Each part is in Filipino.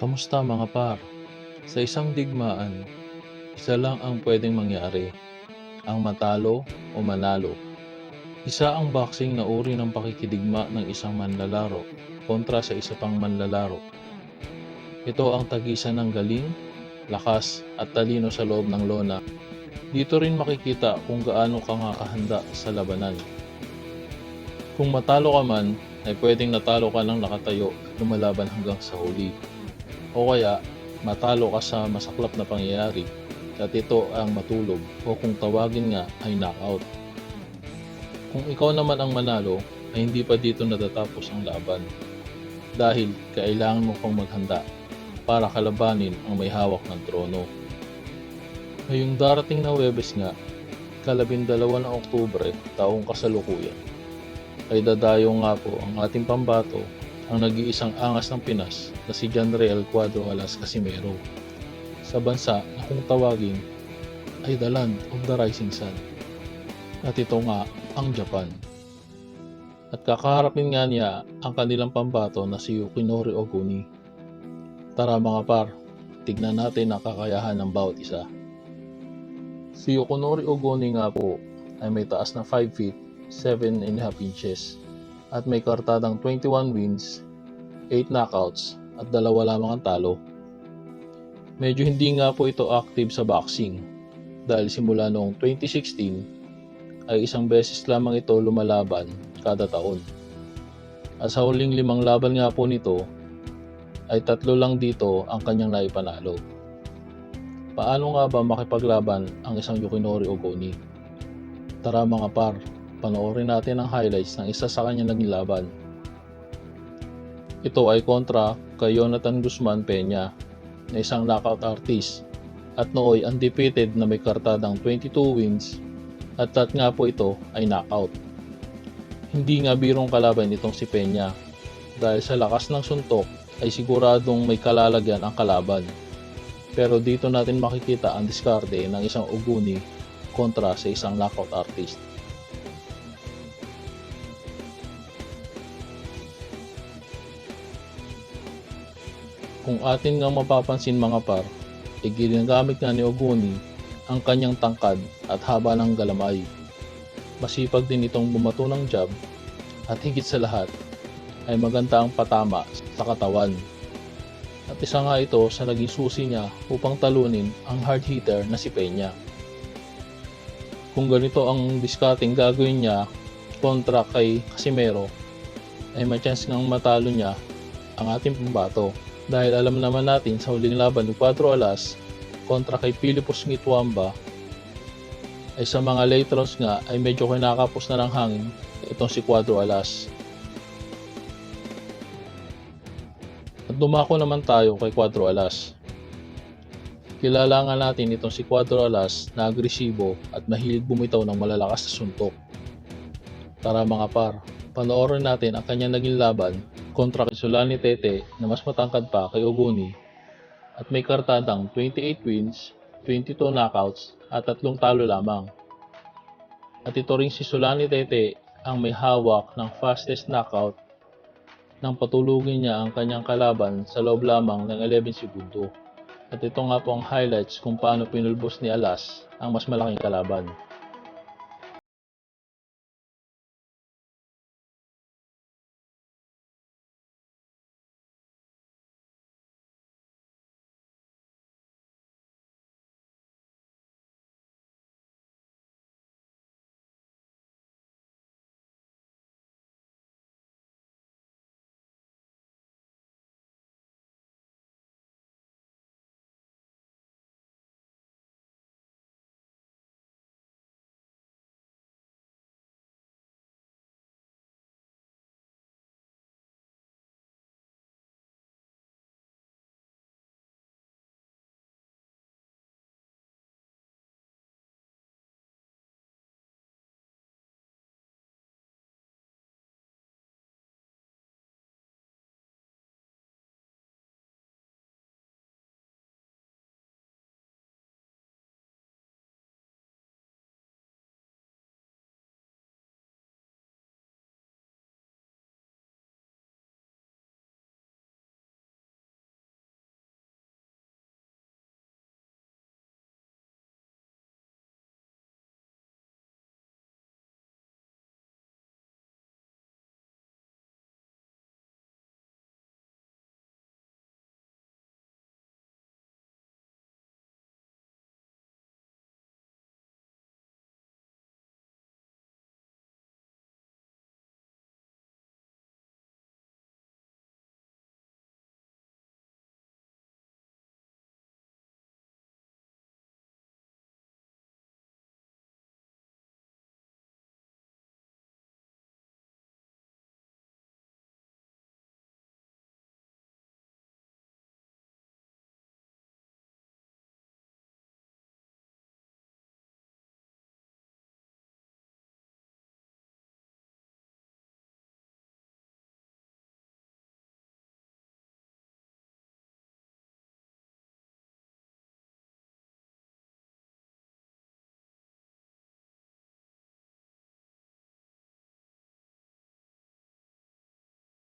Kamusta mga par? Sa isang digmaan, isa lang ang pwedeng mangyari. Ang matalo o manalo. Isa ang boxing na uri ng pakikidigma ng isang manlalaro kontra sa isa pang manlalaro. Ito ang tagisan ng galing, lakas at talino sa loob ng lona. Dito rin makikita kung gaano ka nga kahanda sa labanan. Kung matalo ka man, ay pwedeng natalo ka lang nakatayo at lumalaban hanggang sa huli o kaya matalo ka sa masaklap na pangyayari at ito ang matulog o kung tawagin nga ay knockout. Kung ikaw naman ang manalo ay hindi pa dito natatapos ang laban dahil kailangan mo pang maghanda para kalabanin ang may hawak ng trono. Ngayong darating na Webes nga, kalabindalawa ng Oktubre, taong kasalukuyan, ay dadayo nga po ang ating pambato ang nag-iisang angas ng Pinas na si John Real Cuadro Alas Casimero sa bansa na kung tawagin ay the land of the rising sun. At ito nga ang Japan. At kakaharapin nga niya ang kanilang pambato na si Yukinori Oguni. Tara mga par, tignan natin ang kakayahan ng bawat isa. Si Yukinori Oguni nga po ay may taas na 5 feet 7 and a half inches at may kartadang 21 wins, 8 knockouts at dalawa lamang ang talo. Medyo hindi nga po ito active sa boxing dahil simula noong 2016 ay isang beses lamang ito lumalaban kada taon. At sa huling limang laban nga po nito ay tatlo lang dito ang kanyang naipanalo. Paano nga ba makipaglaban ang isang Yukinori Ogoni? Tara mga par, panoorin natin ang highlights ng isa sa kanyang naging laban. Ito ay kontra kay Jonathan Guzman Peña na isang knockout artist at nooy undefeated na may kartadang 22 wins at at nga po ito ay knockout. Hindi nga birong kalaban itong si Peña dahil sa lakas ng suntok ay siguradong may kalalagyan ang kalaban. Pero dito natin makikita ang diskarte ng isang uguni kontra sa isang knockout artist. Kung atin nga mapapansin mga par, ay ginagamit nga ni Oguni ang kanyang tangkad at haba ng galamay. Masipag din itong bumato ng jab at higit sa lahat ay maganda ang patama sa katawan. At isa nga ito sa naging susi niya upang talunin ang hard hitter na si Peña. Kung ganito ang discarding gagawin niya kontra kay Casimero, ay may chance ngang matalo niya ang ating pambato. Dahil alam naman natin sa huling laban ni Cuatro Alas kontra kay Pilipos Ngitwamba ay sa mga late nga ay medyo kinakapos na ng hangin itong si Cuatro Alas. At dumako naman tayo kay Cuatro Alas. Kilala nga natin itong si Cuatro Alas na agresibo at mahilig bumitaw ng malalakas na suntok. Tara mga par, panoorin natin ang kanyang naging laban kontra kay Solani Tete na mas matangkad pa kay Oguni at may kartadang 28 wins, 22 knockouts at tatlong talo lamang. At ito rin si Solani Tete ang may hawak ng fastest knockout nang patulugin niya ang kanyang kalaban sa loob lamang ng 11 segundo. At ito nga po ang highlights kung paano pinulbos ni Alas ang mas malaking kalaban.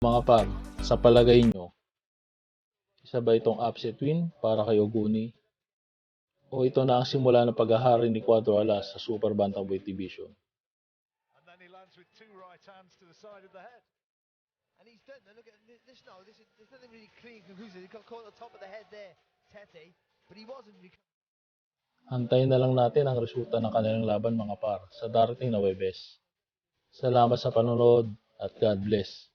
Mga par, sa palagay nyo, isa ba itong upset win para kay Oguni? O ito na ang simula ng paghahari ni Cuadro Alas sa Super Bantamweight Division? And then he lands with two right hands to the side of the head. And he's done. Now look at this. this no, this is, there's nothing really clean conclusion. He got caught at the top of the head there, Tete, but he wasn't. Antayin na lang natin ang resulta ng kanilang laban mga par sa darating na Webes. Salamat sa panonood at God bless.